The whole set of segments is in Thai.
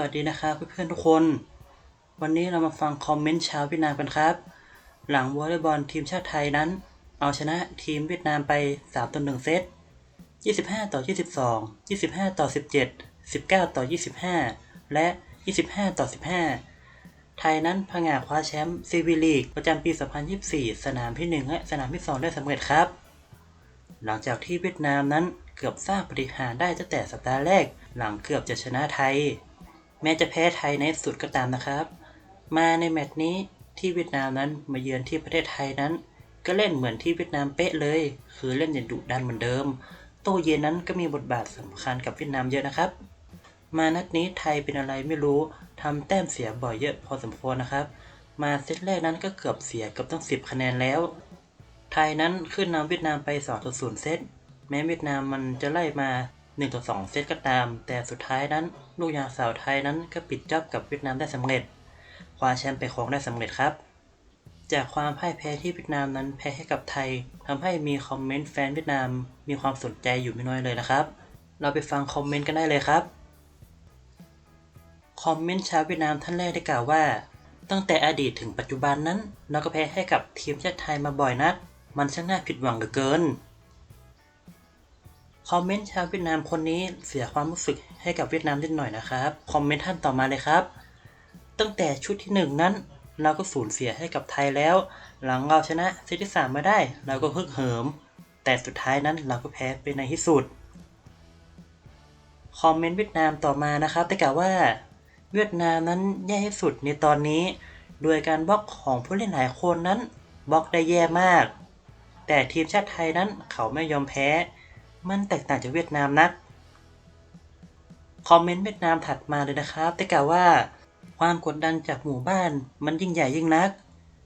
วัสดีนะครับเพื่อนๆทุกคน วันนี้เรามาฟังคอมเมนต์ชาวเวียดนามกันครับ หลังวอลเลย์บอลทีมชาติไทยนั้น เอาชนะทีมเวียดนามไป 3ต่อ1เซต 25 ต่อ 22 25 ต่อ 17 19 ต่อ 25 และ 25 ต่อ 15 ไทยนั้นผงาคว้าแชมป์ซีวีลีกประจำปี 2024 สนามทีหนึ่1 และสนามที่ 2 ได้สำเร็จครับ หลังจากที่เวียดนามนั้นเกือบสร้างปฏิหารย์ได้ตั้งแต่สัปดาห์แรก หลังเกือบจะชนะไทย แม้จะแพ้ไทยในสุดก็ตามนะครับ มาในแมตช์นี้ที่เวียดนามนั้นมาเยือนที่ประเทศไทยนั้น ก็เล่นเหมือนที่เวียดนามเป๊ะเลย คือเล่นอย่างดุดันเหมือนเดิม โตเย็นนั้นก็มีบทบาทสำคัญกับเวียดนามเยอะนะครับ มานัดนี้ไทยเป็นอะไรไม่รู้ทำแต้มเสียบ่อยเยอะพอสมควรนะครับ มาเซตแรกนั้นก็เกือบเสียเกือบต้อง 10 คะแนนแล้ว ไทยนั้นขึ้นนำเวียดนามไป2ต่อ0เซตแม้เวียดนามมันจะไล่มา 1ต่อ2เซตก็ตาม แต่สุดท้ายนั้น ลูกยางสาวไทยนั้นก็ปิดจ็อบกับเวียดนามได้สำเร็จ คว้าแชมป์ไปครองได้สำเร็จครับ จากความพ่ายแพ้ที่เวียดนามนั้นแพ้ให้กับไทยทำให้มีคอมเมนต์แฟนเวียดนามมีความสนใจอยู่ไม่น้อยเลยนะครับ เราไปฟังคอมเมนต์กันได้เลยครับ คอมเมนต์ชาวเวียดนามท่านแรกได้กล่าวว่า ตั้งแต่อดีตถึงปัจจุบันนั้น เราก็แพ้ให้กับทีมชาติไทยมาบ่อยนัก มันช่างน่าผิดหวังเหลือเกิน คอมเมนต์ชาวเวียดนามคนนี้เสียความรู้สึกให้กับเวียดนามนิดหน่อยนะครับ คอมเมนต์ท่านต่อมาเลยครับ ตั้งแต่ชุดที่หนึ่งนั้น เราก็สูญเสียให้กับไทยแล้ว หลังเราชนะเซตที่สามมาได้ เราก็ฮึกเหิม แต่สุดท้ายนั้นเราก็แพ้ไปในที่สุด คอมเมนต์เวียดนามต่อมานะครับได้กล่าวว่า เวียดนามนั้นแย่ที่สุดในตอนนี้ โดยการบล็อกของผู้เล่นหลายคนนั้นบล็อกได้แย่มาก แต่ทีมชาติไทยนั้นเขาไม่ยอมแพ้ มันแตกต่างจากเวียดนามนัก คอมเมนต์เวียดนามถัดมาเลยนะครับได้กล่าวว่า ความกดดันจากหมู่บ้านมันยิ่งใหญ่ยิ่งนัก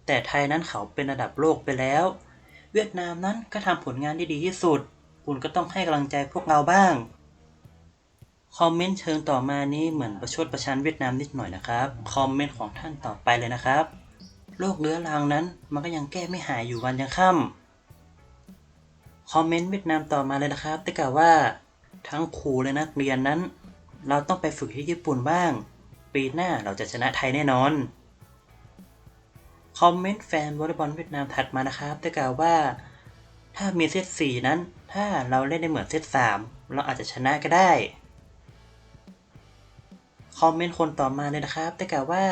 แต่ไทยนั้นเขาเป็นระดับโลกไปแล้ว เวียดนามนั้นก็ทำผลงานได้ดีที่สุด คุณก็ต้องให้กำลังใจพวกเราบ้าง คอมเมนต์เชิงต่อมานี้เหมือนประชดประชันเวียดนามนิดหน่อยนะครับ คอมเมนต์ของท่านต่อไปเลยนะครับ โรคเรื้อรังนั้นมันก็ยังแก้ไม่หายอยู่วันยังค่ำ คอมเมนต์เวียดนามต่อมาเลยนะครับ ได้กล่าวว่าทั้งครูและนักเรียนนั้น เราต้องไปฝึกที่ญี่ปุ่นบ้าง ปีหน้าเราจะชนะไทยแน่นอน คอมเมนต์แฟนวอลเลย์บอลเวียดนามถัดมานะครับ ได้กล่าวว่า ถ้ามีเซตสี่นั้น ถ้าเราเล่นได้เหมือนเซตสามเราอาจจะชนะก็ได้คอมเมนต์คนต่อมาเลยนะครับ ได้กล่าวว่า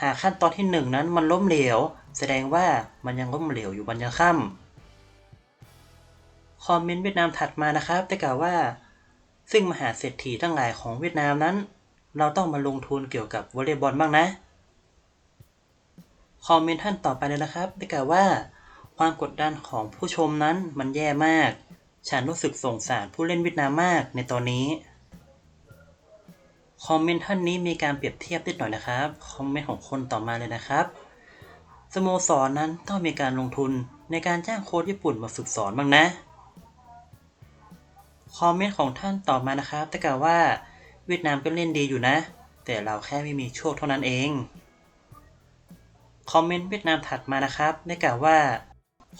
หากขั้นตอนที่หนึ่งนั้นมันล้มเหลว แสดงว่ามันยังล้มเหลวอยู่วันยังค่ำ คอมเมนต์เวียดนามถัดมานะครับได้กล่าวว่า ซึ่งมหาเศรษฐีทั้งหลายของเวียดนามนั้น เราต้องมาลงทุนเกี่ยวกับวอลเลย์บอลบ้างนะ คอมเมนต์ท่านต่อไปเลยนะครับได้กล่าวว่า ความกดดันของผู้ชมนั้นมันแย่มาก ฉันรู้สึกสงสารผู้เล่นเวียดนามมากในตอนนี้คอมเมนต์ท่านนี้มีการเปรียบเทียบนิดหน่อยนะครับ คอมเมนต์ของคนต่อมาเลยนะครับสโมสรนนั้นต้องมีการลงทุนในการจ้างโค้ชญี่ปุ่นมาฝึกสอนบ้างนะ คอมเมนต์ของท่านต่อมานะครับแต่กล่าวว่าเวียดนามก็เล่นดีอยู่นะ แต่เราแค่ไม่มีโชคเท่านั้นเอง คอมเมนต์เวียดนามถัดมานะครับ ได้กล่าวว่า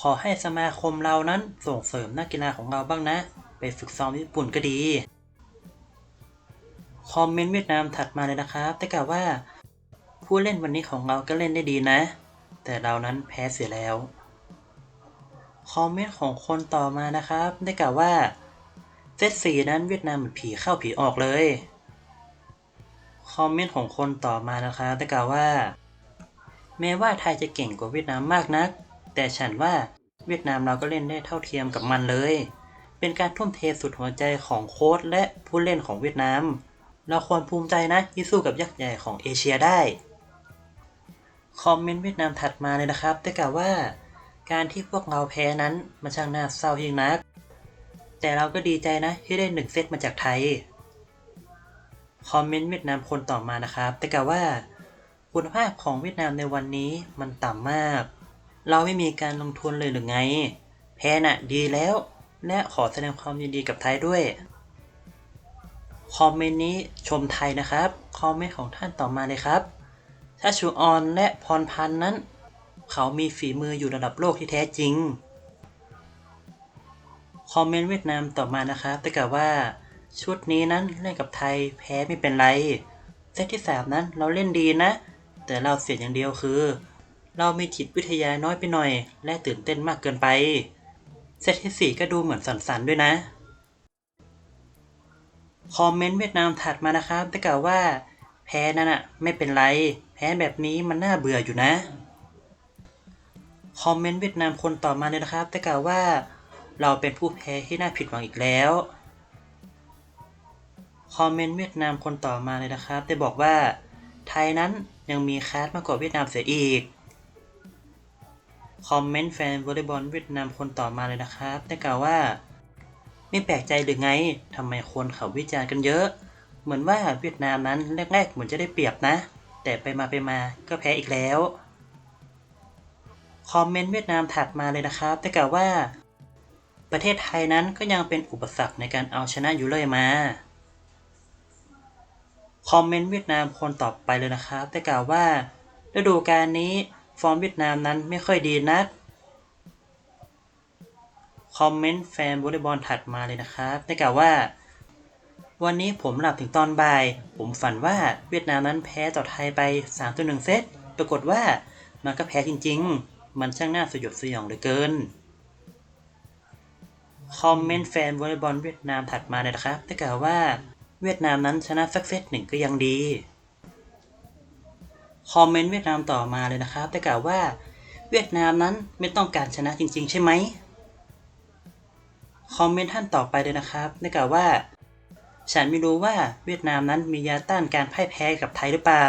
ขอให้สมาคมเรานั้นส่งเสริมนักกีฬาของเราบ้างนะ ไปฝึกซ้อมญี่ปุ่นก็ดี คอมเมนต์เวียดนามถัดมาเลยนะครับ ได้กล่าวว่า ผู้เล่นวันนี้ของเราก็เล่นได้ดีนะ แต่เรานั้นแพ้เสียแล้ว คอมเมนต์ของคนต่อมานะครับ ได้กล่าวว่า เซตสี่นั้นเวียดนามเหมือนผีเข้าผีออกเลย คอมเมนต์ของคนต่อมานะครับได้กล่าวว่า แม้ว่าไทยจะเก่งกว่าเวียดนามมากนัก แต่ฉันว่าเวียดนามเราก็เล่นได้เท่าเทียมกับมันเลย เป็นการทุ่มเทสุดหัวใจของโค้ชและผู้เล่นของเวียดนาม เราควรภูมิใจนะที่สู้กับยักษ์ใหญ่ของเอเชียได้ คอมเมนต์เวียดนามถัดมาเลยนะครับได้กล่าวว่า การที่พวกเราแพ้นั้นมันช่างน่าเศร้ายิ่งนัก แต่เราก็ดีใจนะที่ได้หนึ่งเซตมาจากไทย คอมเมนต์เวียดนามคนต่อมานะครับได้กล่าวว่า คุณภาพของเวียดนามในวันนี้มันต่ำมาก เราไม่มีการลงทุนเลยหรือไง แพ้น่ะดีแล้ว และขอแสดงความยินดีกับไทยด้วย คอมเมนต์นี้ชมไทยนะครับ คอมเมนต์ของท่านต่อมาเลยครับถ้าชูออนและพรพันธ์นั้น เขามีฝีมืออยู่ระดับโลกที่แท้จริง คอมเมนต์เวียดนามต่อมานะครับแต่กล่าวว่า ชุดนี้นั้นเล่นกับไทยแพ้ไม่เป็นไร เซตที่สามนั้นเราเล่นดีนะ แต่เราเสียอย่างเดียวคือ เรามีจิตวิทยาน้อยไปหน่อย และตื่นเต้นมากเกินไป เซตที่สี่ก็ดูเหมือนสันๆด้วยนะ คอมเมนต์เวียดนามถัดมานะครับได้กล่าวว่า แพ้นั่นอะไม่เป็นไร แพ้แบบนี้มันน่าเบื่ออยู่นะ คอมเมนต์เวียดนามคนต่อมาเลยนะครับได้กล่าวว่า เราเป็นผู้แพ้ที่น่าผิดหวังอีกแล้ว คอมเมนต์เวียดนามคนต่อมาเลยนะครับ ได้บอกว่า ไทยนั้นยังมีคาสมากกว่าเวียดนามเสียอีก คอมเมนต์แฟนวอลเลย์บอลเวียดนามคนต่อมาเลยนะครับ ได้กล่าวว่า ไม่แปลกใจหรือไงทำไมคนเขาวิจารณ์กันเยอะ เหมือนว่าเวียดนามนั้นแรกๆเหมือนจะได้เปรียบนะ แต่ไปมาไปมาก็แพ้อีกแล้วคอมเมนต์เวียดนามถัดมาเลยนะครับ ได้กล่าวว่า ประเทศไทยนั้นก็ยังเป็นอุปสรรคในการเอาชนะอยู่เลยมา คอมเมนต์เวียดนามคนต่อไปเลยนะครับได้กล่าวว่าฤดูกาลนี้ฟอร์มเวียดนามนั้นไม่ค่อยดีนัก คอมเมนต์แฟนวอลเลย์บอลถัดมาเลยนะครับได้กล่าวว่า วันนี้ผมหลับถึงตอนบ่าย ผมฝันว่าเวียดนามนั้นแพ้ต่อไทยไป3ต่อ1เซต ปรากฏว่ามันก็แพ้จริง ๆ มันช่างน่าสยดสยองเหลือเกิน คอมเมนต์แฟนวอลเลย์บอลเวียดนามถัดมาเลยนะครับได้กล่าวว่าเวียดนามนั้นชนะสักเซตหนึ่งก็ยังดี คอมเมนต์เวียดนามต่อมาเลยนะครับได้กล่าวว่า เวียดนามนั้นไม่ต้องการชนะจริง ๆ ใช่ไหมคอมเมนต์ท่านต่อไปเลยนะครับได้กล่าวว่า ฉันไม่รู้ว่าเวียดนามนั้นมียาต้านการพ่ายแพ้กับไทยหรือเปล่า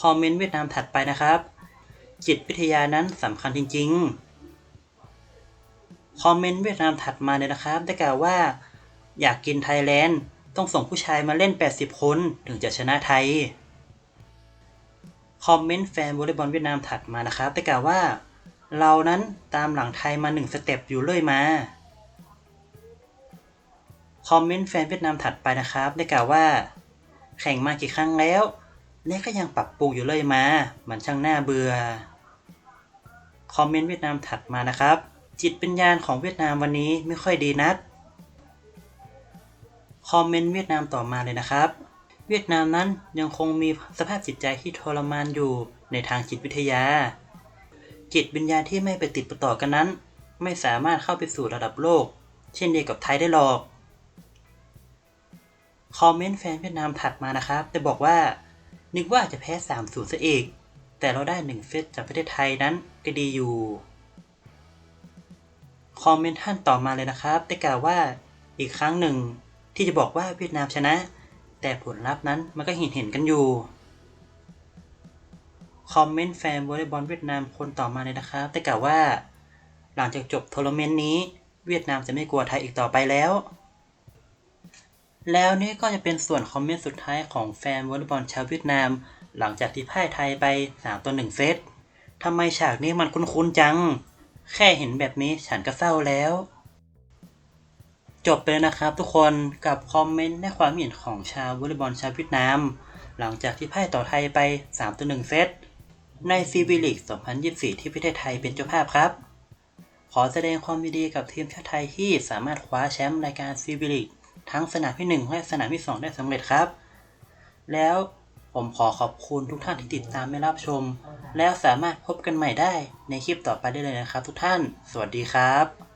คอมเมนต์เวียดนามถัดไปนะครับ จิตวิทยานั้นสำคัญจริง ๆ คอมเมนต์เวียดนามถัดมาเลยนะครับ ได้กล่าวว่า อยากกินไทยแลนด์ต้องส่งผู้ชายมาเล่น 80 คนถึงจะชนะไทย คอมเมนต์แฟนวอลเลย์บอลเวียดนามถัดมานะครับ ได้กล่าวว่า เรานั้นตามหลังไทยมาหนึ่งสเต็ปอยู่เลยมา คอมเมนต์แฟนเวียดนามถัดไปนะครับ ได้กล่าวว่า แข่งมากี่ครั้งแล้ว และก็ยังปรับปรุงอยู่เลยมา มันช่างน่าเบื่อ คอมเมนต์เวียดนามถัดมานะครับ จิตวิญญาณของเวียดนามวันนี้ไม่ค่อยดีนัก คอมเมนต์เวียดนามต่อมาเลยนะครับ เวียดนามนั้นยังคงมีสภาพจิตใจที่ทรมานอยู่ในทางจิตวิทยา จิตวิญญาณที่ไม่ไปติดประต่อกันนั้น ไม่สามารถเข้าไปสู่ระดับโลก เช่นเดียวกับไทยได้หรอก คอมเมนต์แฟนเวียดนามถัดมานะครับจะบอกว่า นึกว่าจะแพ้3 0ซะอีกแต่เราได้1เซตจากประเทศไทยนั้นก็ดีอยู่ คอมเมนต์ท่านต่อมาเลยนะครับ ได้กล่าวว่าอีกครั้งหนึ่งที่จะบอกว่าเวียดนามชนะ แต่ผลลัพธ์นั้นมันก็เห็นเห็นกันอยู่ คอมเมนต์แฟนวอลเลย์บอลเวียดนามคนต่อมาเลยนะครับ ได้กล่าวว่า หลังจากจบทัวร์นาเมนต์นี้ เวียดนามจะไม่กลัวไทยอีกต่อไปแล้ว แล้วนี่ก็จะเป็นส่วนคอมเมนต์สุดท้ายของแฟนวอลเลย์บอลชาวเวียดนาม หลังจากที่พ่ายไทยไป3ต่อ1เซตทำไมฉากนี้มันคุ้นๆจัง แค่เห็นแบบนี้ฉันก็เศร้าแล้ว จบไปแล้วนะครับทุกคนกับคอมเมนต์และความเห็นของชาววอลเลย์บอลชาวเวียดนาม หลังจากที่พ่ายต่อไทยไป3ต่อ1เซตในซีบีลีก2024 ที่ประเทศไทยเป็นเจ้าภาพครับ ขอแสดงความยินดีกับทีมชาติไทยที่สามารถคว้าแชมป์รายการซีบีลีกทั้งสนามที่ 1 และสนามที่ 2 ได้สำเร็จครับ แล้ว ผมขอขอบคุณทุกท่านที่ติดตามและรับชม แล้วสามารถพบกันใหม่ได้ในคลิปต่อไปได้เลยนะครับทุกท่าน สวัสดีครับ